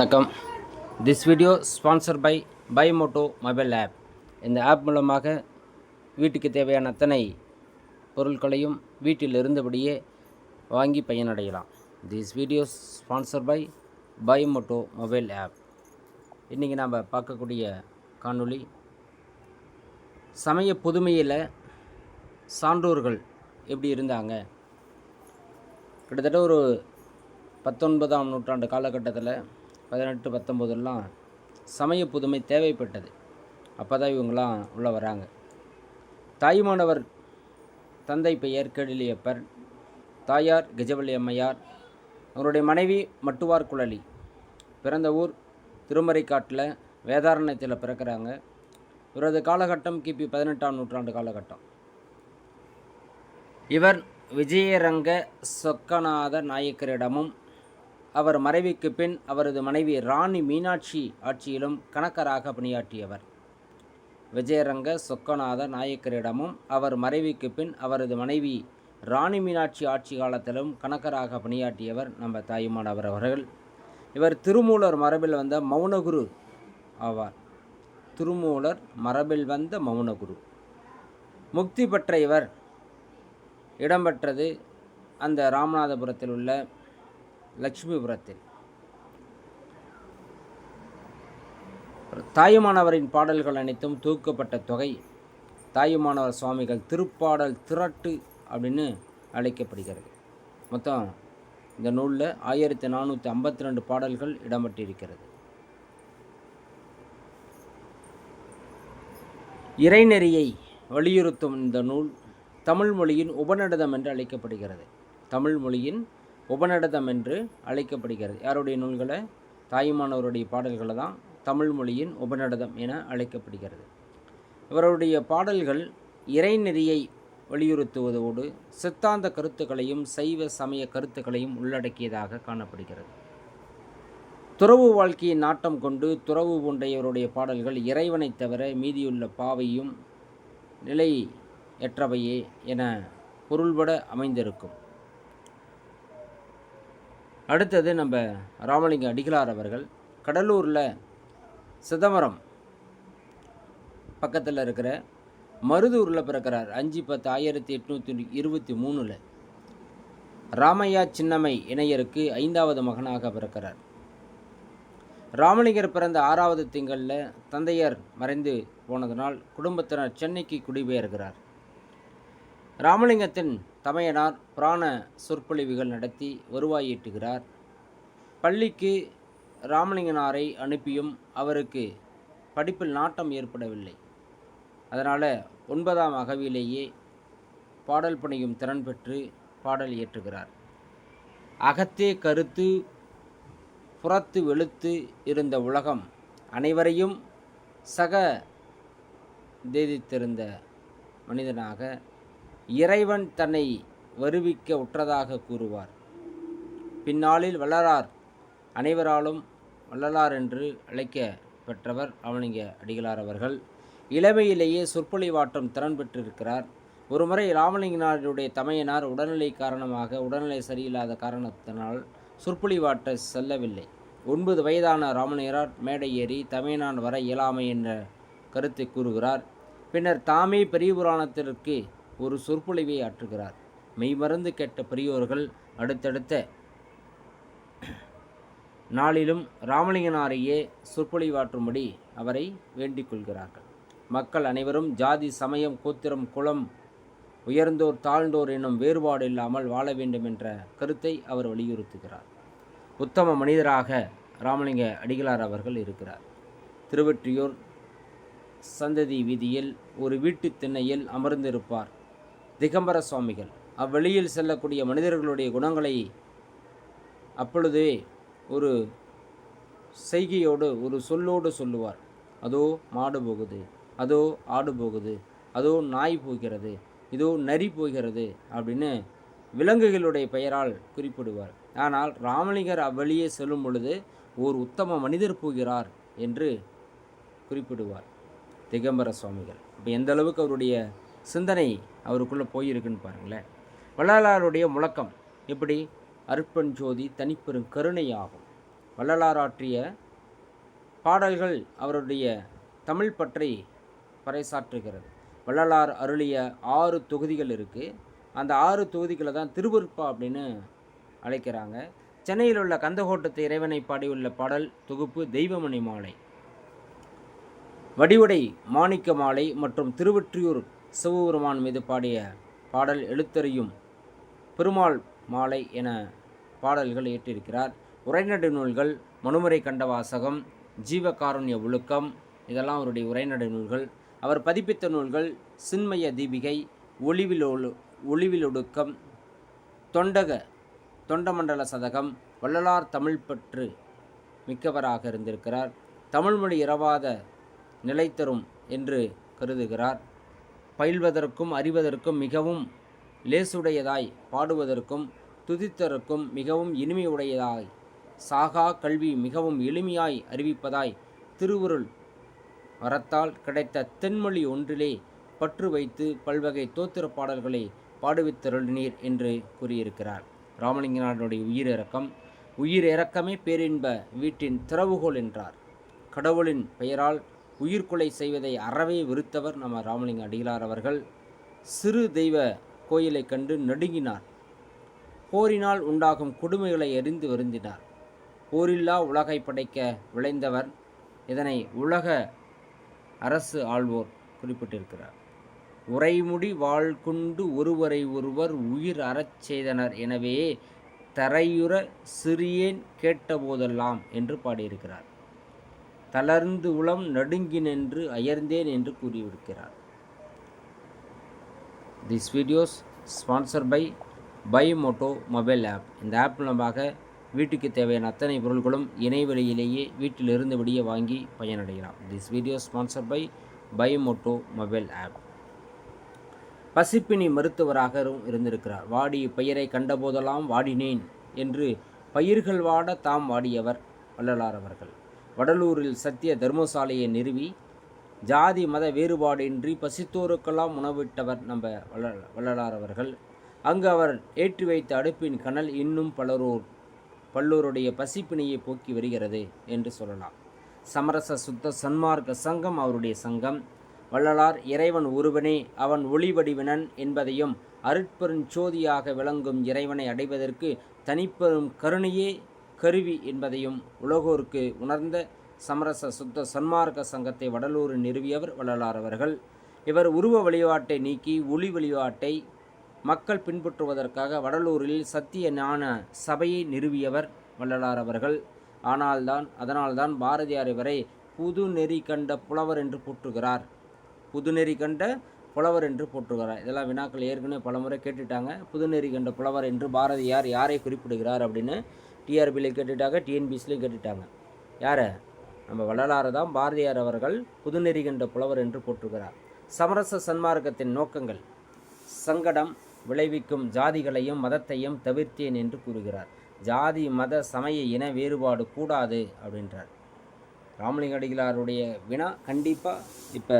வணக்கம். This video sponsor by by moto mobile app இந்த app மூலமாக வீட்டுக்கு தேவையான அத்தனை பொருட்களையும் வீட்டில் இருந்தபடியே வாங்கி பயனடையலாம். This video sponsor by by moto mobile app இன்றைக்கி நாம் பார்க்கக்கூடிய காணொளி சமய புதுமையில் சான்றோர்கள் எப்படி இருந்தாங்க? கிட்டத்தட்ட ஒரு பத்தொன்பதாம் நூற்றாண்டு காலகட்டத்தில் பதினெட்டு பத்தொம்போதெல்லாம் சமய புதுமை தேவைப்பட்டது. அப்போ தான் இவங்களாம் உள்ளே வராங்க. தாயுமானவர் தந்தை பெயர் கேடிலியப்பர் தாயார் கஜவள்ளி அம்மையார் அவருடைய மனைவி மட்டுவார் குழலி. பிறந்த ஊர் திருமறைக்காட்டில் வேதாரண்யத்தில் பிறக்கிறாங்க. இவரது காலகட்டம் கிபி பதினெட்டாம் நூற்றாண்டு காலகட்டம். இவர் விஜயரங்க சொக்கநாத நாயக்கரிடமும் அவர் மறைவுக்கு பின் அவரது மனைவி ராணி மீனாட்சி ஆட்சியிலும் கணக்கராக பணியாற்றியவர். விஜயரங்க சொக்கநாத நாயக்கரிடமும் அவர் மறைவுக்கு பின் அவரது மனைவி ராணி மீனாட்சி ஆட்சி காலத்திலும் கணக்கராக பணியாற்றியவர் நம்ம தாயுமானவர் அவர்கள். இவர் திருமூலர் மரபில் வந்த மௌனகுரு ஆவார். திருமூலர் மரபில் வந்த மௌனகுரு. முக்தி பெற்ற இவர் இடம்பெற்றது அந்த ராமநாதபுரத்தில் உள்ள லட்சுமிபுரத்தில் தாயுமானவரின் பாடல்கள் அனைத்தும் தூக்கப்பட்ட தொகை. தாயுமானவர் சுவாமிகள் திருப்பாடல் திரட்டு அப்படின்னு அழைக்கப்படுகிறது. மொத்தம் இந்த நூலில் ஆயிரத்தி நானூற்றி ஐம்பத்தி ரெண்டு பாடல்கள் இடம்பெற்றிருக்கிறது. இறைநெறியை வலியுறுத்தும் இந்த நூல் தமிழ் மொழியின் உபநடதம் என்று அழைக்கப்படுகிறது. தமிழ் மொழியின் உபநடதம் என்று அழைக்கப்படுகிறது. யாருடைய நூல்களை? தாயுமானவருடைய பாடல்களை தான் தமிழ் மொழியின் உபநடதம் என அழைக்கப்படுகிறது. இவருடைய பாடல்கள் இறைநெறியை வலியுறுத்துவதோடு சித்தாந்த கருத்துக்களையும் சைவ சமய கருத்துக்களையும் உள்ளடக்கியதாக காணப்படுகிறது. துறவு வாழ்க்கையை நாட்டம் கொண்டு துறவு பூண்டையவருடைய பாடல்கள் இறைவனைத் தவிர மீதியுள்ள பாவையும் நிலையற்றவையே என பொருள்பட அமைந்திருக்கும். அடுத்தது நம்ம ராமலிங்க அடிகளார் அவர்கள். கடலூரில் சிதம்பரம் பக்கத்தில் இருக்கிற மருதூரில் பிறக்கிறார். அஞ்சு பத்து ஆயிரத்தி எட்நூற்றி இருபத்தி மூணில். ராமையா சின்னம்மை இணையருக்கு ஐந்தாவது மகனாக பிறக்கிறார். ராமலிங்கர் பிறந்த ஆறாவது திங்களில் தந்தையர் மறைந்து போனதனால் குடும்பத்தினர் சென்னைக்கு குடிபெயர்கிறார். ராமலிங்கத்தின் தமையனார் புராண சொற்பொழிவுகள் நடத்தி வருவாயிட்டுகிறார் பள்ளிக்கு ராமலிங்கனாரை அனுப்பியும் அவருக்கு படிப்பில் நாட்டம் ஏற்படவில்லை. அதனால் ஒன்பதாம் அகவிலேயே பாடல் பணியும் திறன் பெற்று பாடல் இயற்றுகிறார். அகத்தே கருத்து புறத்து வெளுத்து இருந்த உலகம் அனைவரையும் சக தேதித்திருந்த மனிதனாக இறைவன் தன்னை வருவிக்க உற்றதாக கூறுவார். பின்னாளில் வள்ளலார் அனைவராலும் வள்ளலார் என்று அழைக்க பெற்றவர் அவனிங்க அடிகளார் அவர்கள். இளமையிலேயே சொற்பொழிவாட்டம் திறன் பெற்றிருக்கிறார். ஒருமுறை ராமலிங்கனாருடைய தமையனார் உடல்நிலை காரணமாக உடல்நிலை சரியில்லாத காரணத்தினால் சொற்பொழிவாற்ற செல்லவில்லை. ஒன்பது வயதான ராமலிங்கனார் மேடை ஏறி தமையனான் வர இயலாமை என்ற கருத்தை கூறுகிறார். பின்னர் தாமே பெரிய புராணத்திற்கு ஒரு சொற்பொழிவை ஆற்றுகிறார். மெய்மறந்து கேட்ட பெரியோர்கள் அடுத்தடுத்த நாளிலும் ராமலிங்கனாரையே சொற்பொழிவாற்றும்படி அவரை வேண்டிக் கொள்கிறார்கள் மக்கள் அனைவரும் ஜாதி சமயம் கோத்திரம் குலம் உயர்ந்தோர் தாழ்ந்தோர் என்னும் வேறுபாடு இல்லாமல் வாழ வேண்டும் என்ற கருத்தை அவர் வலியுறுத்துகிறார். உத்தம மனிதராக ராமலிங்க அடிகளார் அவர்கள் இருக்கிறார். திருவெற்றியூர் சந்ததி வீதியில் ஒரு வீட்டு திண்ணையில் அமர்ந்திருப்பார். திகம்பர சுவாமிகள். அவ்வெளியில் செல்லக்கூடிய மனிதர்களுடைய குணங்களை அப்பொழுதே ஒரு செய்கையோடு ஒரு சொல்லோடு சொல்லுவார். அதோ மாடு போகுது அதோ ஆடு போகுது அதோ நாய் போகிறது இதோ நரி போகிறது அப்படின்னு விலங்குகளுடைய பெயரால் குறிப்பிடுவார். ஆனால் ராமலிங்கர் அவ்வழியே செல்லும் பொழுது ஓர் உத்தம மனிதர் போகிறார் என்று குறிப்பிடுவார். திகம்பர சுவாமிகள். இப்போ எந்த அளவுக்கு அவருடைய சிந்தனை அவருக்குள்ளே போயிருக்குன்னு பாருங்களேன். வள்ளலாருடைய முழக்கம் எப்படி? அருப்பன் ஜோதி தனிப்பெரும் கருணையாகும். வள்ளலார் ஆற்றிய பாடல்கள் அவருடைய தமிழ் பற்றி பறைசாற்றுகிறது. வள்ளலார் அருளிய ஆறு தொகுதிகள் இருக்குது அந்த ஆறு தொகுதிகளை தான் திருவருப்பா அப்படின்னு அழைக்கிறாங்க. சென்னையில் உள்ள கந்தகோட்டத்து இறைவனை பாடியுள்ள பாடல் தொகுப்பு தெய்வமணி மாலை. வடிவடை மாணிக்க மாலை மற்றும் திருவொற்றியூர் சிவபெருமான் மீது பாடிய பாடல் எழுத்தறியும் பெருமாள் மாலை என பாடல்கள் இயற்றியிருக்கிறார். உரைநடை நூல்கள் மனுமுறை கண்ட வாசகம் ஜீவகாருண்ய ஒழுக்கம் இதெல்லாம் அவருடைய உரைநடை நூல்கள். அவர் பதிப்பித்த நூல்கள் சின்மய தீபிகை ஒளிவில் ஒழு ஒளிவிலொடுக்கம் தொண்டக தொண்டமண்டல சதகம் வள்ளலார் தமிழ் பற்று மிக்கவராக இருந்திருக்கிறார். தமிழ்மொழி இரவாத நிலைத்தரும் என்று கருதுகிறார். பயில்வதற்கும் அறிவதற்கும் மிகவும் லேசுடையதாய் பாடுவதற்கும் துதித்தற்கும் மிகவும் இனிமையுடையதாய். சாகா கல்வி மிகவும் எளிமையாய் அறிவிப்பதாய் திருவுருள் வரத்தால் கிடைத்த தென்மொழி ஒன்றிலே பற்று வைத்து பல்வகை தோத்திர பாடல்களை பாடுவித்தருளினீர் என்று கூறியிருக்கிறார். ராமலிங்கனாருடைய உயிரிறக்கம் உயிர் இறக்கமே பேரின்ப வீட்டின் திறவுகோல் என்றார். கடவுளின் பெயரால் உயிர்கொலை செய்வதை அறவே வெறுத்தவர் நம்ம ராமலிங்க அடிகளார் அவர்கள். சிறு தெய்வ கோயிலை கண்டு நடுங்கினார். போரினால் உண்டாகும் கொடுமைகளை எரிந்து வருந்தினார். போரில்லா உலகை படைக்க விளைந்தவர் இதனை உலக அரசு ஆள்வோர் குறிப்பிட்டிருக்கிறார். உரைமுடி வாழ்கொண்டு ஒருவரை ஒருவர் உயிர் அறச் செய்தனர் எனவே தரையுற சிறியேன் கேட்டபோதெல்லாம் என்று பாடியிருக்கிறார். தளர்ந்து உளம் நடுங்கி நின்று அயர்ந்தேன் என்று கூறியிருக்கிறார் this videos sponsor by by moto mobile app இந்த ஆப் மூலமாக வீட்டுக்கு தேவையான அத்தனை பொருட்களும் இணையவழியிலேயே வீட்டில் இருந்தபடியே வாங்கி பயனடையலாம். This video sponsor by by moto mobile app பசிப்பினி மருத்துவராகவும் இருந்திருக்கிறார். வாடி பெயரை கண்டபோதெல்லாம் வாடினேன் என்று பயிர்கள் வாட தாம் வாடியவர் வள்ளலார் அவர்கள். வடலூரில் சத்திய தர்மசாலையை நிறுவி ஜாதி மத வேறுபாடின்றி பசித்தோருக்கெல்லாம் உணவிட்டவர் நம்ம வள்ள வள்ளலார் அவர்கள். அங்கு அவர் ஏற்றி வைத்த அடுப்பின் கனல் இன்னும் பலரோர் பல்லோருடைய பசிப்பிணியை போக்கி வருகிறது என்று சொல்லலாம். சமரச சுத்த சன்மார்க்க சங்கம் அவருடைய சங்கம். வள்ளலார் இறைவன் ஒருவனே அவன் ஒளி வடிவினன் என்பதையும் அருட்பெருஞ்சோதியாக விளங்கும் இறைவனை அடைவதற்கு தனிப்பெரும் கருணையே கருவி என்பதையும் உலகோருக்கு உணர்ந்த சமரச சுத்த சன்மார்க்க சங்கத்தை வடலூரில் நிறுவியவர் வள்ளலார் அவர்கள். இவர் உருவ வழிபாட்டை நீக்கி ஒளி வழிபாட்டை மக்கள் பின்பற்றுவதற்காக வடலூரில் சத்திய ஞான சபையை நிறுவியவர் வள்ளலார் அவர்கள். ஆனால்தான் அதனால்தான் பாரதியார் இவரை புது நெறி கண்ட புலவர் என்று போற்றுகிறார். புதுநெறி கண்ட புலவர் என்று போற்றுகிறார். இதெல்லாம் வினாக்கள் ஏற்கனவே பலமுறை கேட்டுட்டாங்க. புதுநெறி கண்ட புலவர் என்று பாரதியார் யாரை குறிப்பிடுகிறார் அப்படின்னு டிஆர்பியில் கேட்டுட்டாங்க டிஎன்பிசிலையும் கேட்டுட்டாங்க. யார்? நம்ம வள்ளலாறு தான் பாரதியார் அவர்கள் புதுநெறிகின்ற புலவர் என்று போற்றுகிறார். சமரச சன்மார்க்கத்தின் நோக்கங்கள் சங்கடம் விளைவிக்கும் ஜாதிகளையும் மதத்தையும் தவிர்த்தேன் என்று கூறுகிறார். ஜாதி மத சமய இன வேறுபாடு கூடாது அப்படின்றார். ராமலிங்க அடிகளாருடைய வினா கண்டிப்பாக இப்போ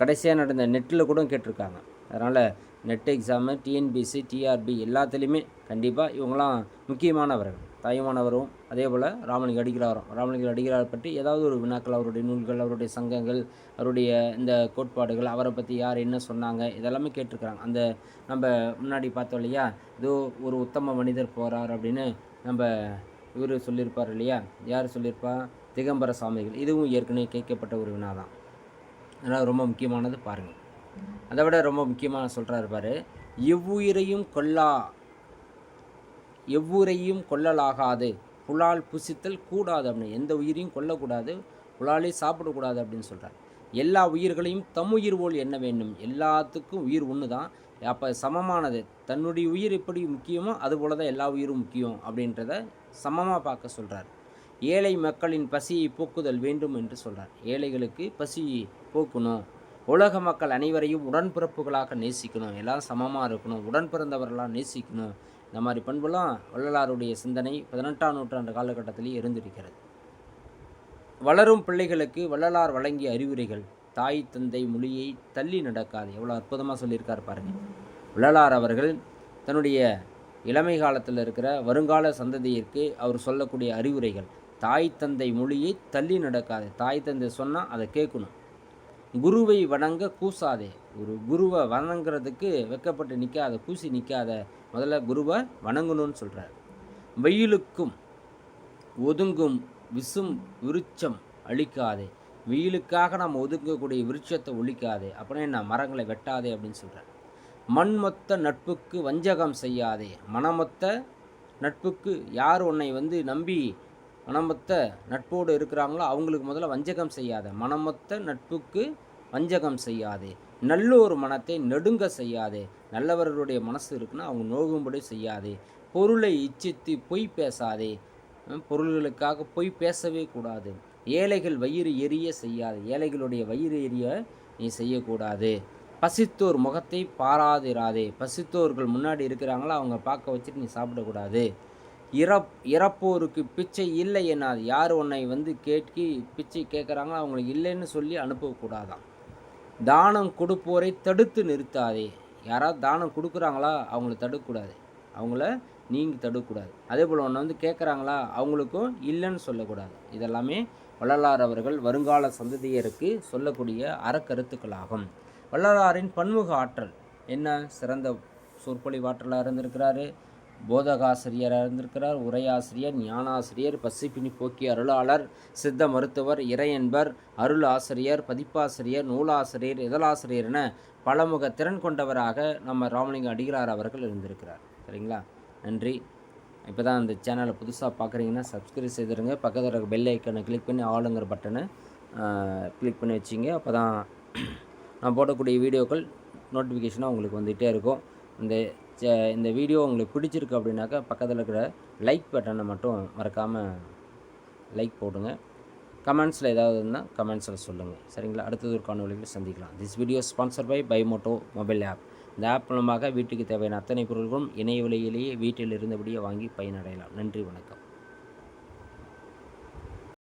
கடைசியாக நடந்த நெட்டில் கூட கேட்டிருக்காங்க. அதனால் நெட் எக்ஸாமு டிஎன்பிசி டிஆர்பி எல்லாத்துலேயுமே கண்டிப்பாக இவங்களாம் முக்கியமானவர்கள். தாயுமானவரும் அதே போல் ராமலிங்க அடிகளாரும் ராமலிங்க அடிகளார் பற்றி ஏதாவது ஒரு வினாக்கள் அவருடைய நூல்கள் அவருடைய சங்கங்கள் அவருடைய இந்த கோட்பாடுகள் அவரை பற்றி யார் என்ன சொன்னாங்க இதெல்லாமே கேட்டிருக்கிறாங்க. அந்த நம்ம முன்னாடி பார்த்தோம் இல்லையா? ஏதோ ஒரு உத்தம மனிதர் போகிறார் அப்படின்னு நம்ம இவர் சொல்லியிருப்பார் இல்லையா? யார் சொல்லியிருப்பா? திகம்பர சாமிகள். இதுவும் ஏற்கனவே கேட்கப்பட்ட ஒரு வினா தான் அதனால் ரொம்ப முக்கியமானது பாருங்கள் அதை விட ரொம்ப முக்கியமாக சொல்கிறாரு பாரு. எவ்வுயிரையும் கொல்லா எவ்வுரையும் கொல்லலாகாது. புலால் புசித்தல் கூடாது அப்படின்னு. எந்த உயிரையும் கொல்லக்கூடாது. புலாலே சாப்பிடக்கூடாது அப்படின்னு சொல்கிறார் எல்லா உயிர்களையும் தம்முயிர் போல் எண்ண வேண்டும். எல்லாத்துக்கும் உயிர் ஒன்று தான் அப்போ சமமானது. தன்னுடைய உயிர் எப்படி முக்கியமோ அதுபோல தான் எல்லா உயிரும் முக்கியம் அப்படின்றத சமமாக பார்க்க சொல்கிறார் ஏழை மக்களின் பசியை போக்குதல் வேண்டும் என்று சொல்கிறார் ஏழைகளுக்கு பசியை போக்கணும். உலக மக்கள் அனைவரையும் உடன்பிறப்புகளாக நேசிக்கணும். எல்லாம் சமமாக இருக்கணும். உடன் பிறந்தவர்களாக நேசிக்கணும். இந்த மாதிரி பண்புலாம் வள்ளலாருடைய சிந்தனை பதினெட்டாம் நூற்றாண்டு காலகட்டத்திலே இருந்திருக்கிறது. வளரும் பிள்ளைகளுக்கு வள்ளலார் வழங்கிய அறிவுரைகள் தாய் தந்தை மொழியை தள்ளி நடக்காது. எவ்வளோ அற்புதமாக சொல்லியிருக்கார் பாருங்கள் வள்ளலார் அவர்கள் தன்னுடைய இளமை காலத்தில் இருக்கிற வருங்கால சந்ததியிற்கு அவர் சொல்லக்கூடிய அறிவுரைகள் தாய் தந்தை மொழியை தள்ளி நடக்காது. தாய் தந்தை சொன்னால் அதை கேட்கணும். குருவை வணங்க கூசாதே. ஒரு குருவை வணங்குறதுக்கு வெக்கப்பட்டு நிற்காத கூசி நிற்காத முதல்ல குருவை வணங்கணும்னு சொல்கிறார் வெயிலுக்கும் ஒதுங்கும் விசும் விருட்சம் அழிக்காதே. வெயிலுக்காக நம்ம ஒதுங்கக்கூடிய விருட்சத்தை ஒழிக்காதே. அப்படின்னு நான் மரங்களை வெட்டாதே அப்படின்னு சொல்கிறேன் மண்மொத்த நட்புக்கு வஞ்சகம் செய்யாதே. மனமொத்த நட்புக்கு யார் உன்னை வந்து நம்பி மனமொத்த நட்போடு இருக்கிறாங்களோ அவங்களுக்கு முதல்ல வஞ்சகம் செய்யாத. மனமொத்த நட்புக்கு வஞ்சகம் செய்யாதே. நல்லோர் மனத்தை நெடுங்க செய்யாதே. நல்லவர்களுடைய மனசு இருக்குன்னா அவங்க நோகும்படி செய்யாதே. பொருளை இச்சித்து பொய் பேசாதே. பொருள்களுக்காக பொய் பேசவே கூடாது. ஏழைகள் வயிறு எரிய செய்யாது. ஏழைகளுடைய வயிறு எரிய நீ செய்யக்கூடாது. பசித்தோர் முகத்தை பாராதிராதே. பசித்தோர்கள் முன்னாடி இருக்கிறாங்களோ அவங்க பார்க்க வச்சுட்டு நீ சாப்பிடக்கூடாது. இறப் இறப்போருக்கு பிச்சை இல்லை என்னாது யார் உன்னை வந்து கேட்கி பிச்சை கேட்குறாங்களோ அவங்களுக்கு இல்லைன்னு சொல்லி அனுப்பக்கூடாதான் தானம் கொடுப்போரை தடுத்து நிறுத்தாதே. யாராவது தானம் கொடுக்குறாங்களா? அவங்கள தடுக்கக்கூடாது. அவங்கள நீங்கள் தடுக்கக்கூடாது. அதே போல் ஒன்று வந்து கேட்குறாங்களா? அவங்களுக்கும் இல்லைன்னு சொல்லக்கூடாது. இதெல்லாமே வள்ளலார் அவர்கள் வருங்கால சந்ததியருக்கு சொல்லக்கூடிய அறக்கருத்துக்களாகும். வள்ளலாரின் பன்முக ஆற்றல். என்ன? சிறந்த சொற்பொழிவாற்றலாக இருந்திருக்கிறாரு. போதகாசிரியராக இருந்திருக்கிறார் உரையாசிரியர் ஞானாசிரியர் பசிப்பினி போக்கிய அருளாளர் சித்த மருத்துவர் இறையன்பர் அருள் ஆசிரியர் பதிப்பாசிரியர் நூலாசிரியர் இதழாசிரியர் என பலமுக திறன் கொண்டவராக நம்ம ராமலிங்க அடிகளார் அவர்கள் இருந்திருக்கிறார். சரிங்களா? நன்றி. இப்போ தான் இந்த சேனலை புதுசாக பார்க்குறீங்கன்னா சப்ஸ்கிரைப் செய்திருங்க. பக்கத்தில் இருக்க பெல் ஐக்கனை கிளிக் பண்ணி ஆளுங்கிற பட்டனை கிளிக் பண்ணி வச்சிங்க. அப்போ தான் நான் போடக்கூடிய வீடியோக்கள் நோட்டிஃபிகேஷனாக உங்களுக்கு வந்துகிட்டே இருக்கும். இந்த இந்த வீடியோ உங்களுக்கு பிடிச்சிருக்கு அப்படின்னாக்கா பக்கத்தில் இருக்கிற லைக் பட்டனை மட்டும் மறக்காமல் லைக் போடுங்க. கமெண்ட்ஸில் ஏதாவது இருந்தால் கமெண்ட்ஸில் சொல்லுங்கள் சரிங்களா? அடுத்தது ஒரு காணொலியில் சந்திக்கலாம். This video sponsor by by moto mobile app இந்த ஆப் மூலமாக வீட்டுக்கு தேவையான அத்தனை பொருட்களும் இணைய விலையிலேயே வீட்டில் இருந்தபடியே வாங்கி பயனடையலாம். நன்றி வணக்கம்.